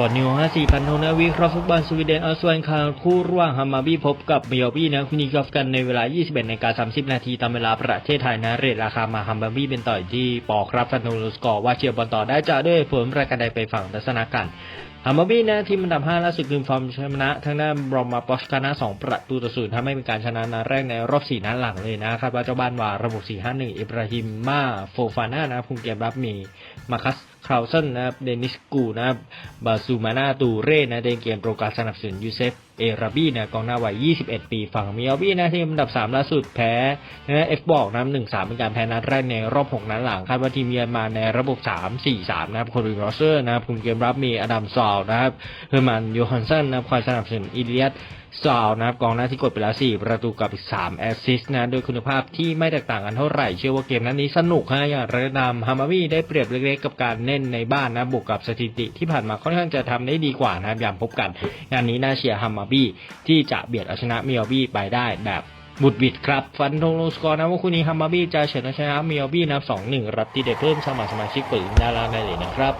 ก่อนนิวห้าสี่พันโทนะวิเคราะห์ฟุตบอลสวีเดนเอัลสวนคาคู่ระหว่างฮัมาบีพบกับเมียบี้นะคุณนีกอฟกันในเวลา 21นกา30 นาทีตามเวลาประเทศไทยนะเรทราคามาฮัมาบีเป็นต่อยที่ปอครับฟันโนลสกอร์ว่าเชียร์บอลต่อได้จะด้วยผลรายการใดไปฝั่งทัศนาการฮัมาบีนะทีมอันดับ5ล่าสุดคืนฟอร์มชนะทางด้านบรอมมาปอชกานะ 2 ประตูต่อศูนย์ทำให้เป็นการชนะนัดแรกในรอบ 4 นัดหลังเลยนะครับว่าเจ้าบ้านว่าระบบ4-5-1อิบราฮิมมาโฟฟาน่านะคุมเกมรับมีมาคัสคราวเซนนะครับเดนิสกูนะครับ บาซูมานาตูเร่นะเดนเกมโปรการสนับสนุนยูเซฟ เอราบี้นะกองหน้าวัย 21 ปีฝั่งมิออบี้นะทีมอันดับ 3 ล่าสุดแพ้นะเอฟบอกนะ1-3เป็นการแพ้นัดแรกในรอบ 6 นัดหลังคาดว่าทีมเยือนมาในระบบ 3-4-3 นะครับโคลินโรเซอร์นะครับคุมเกมรับมีอดัมซอลนะครับเฮอร์มันโยฮันเซนนะครับคอยสนับสนุนอิเลียสซาวนะครับกองหน้าที่กดไปแล้ว 4 ประตูกับอีก 3 แอสซิสต์นะโดยคุณภาพที่ไม่แตกต่างกันเท่าไหร่ เชื่อว่าเกมนั้นนี้สนุกฮะอย่างระดับฮามาวีได้เปรียบเล็กๆกับการเล่นในบ้านนะบวกกับสถิติที่ผ่านมาค่อนข้างจะทำได้ดีกว่านะครับอย่างพบกัน งานนี้น่าเชียร์ฮามาบีที่จะเบียดเอาชนะมิออบี้ไปได้แบบบุดบิดครับ ฟันธงลงสกอร์นะว่าคู่นี้ฮามาบี้จะเฉือนเอาชนะมิออบี้นะสองหนึ่งรับที่เด้เพิ่มสมัครสมาชิกเปิดดาราได้เลยนะครับ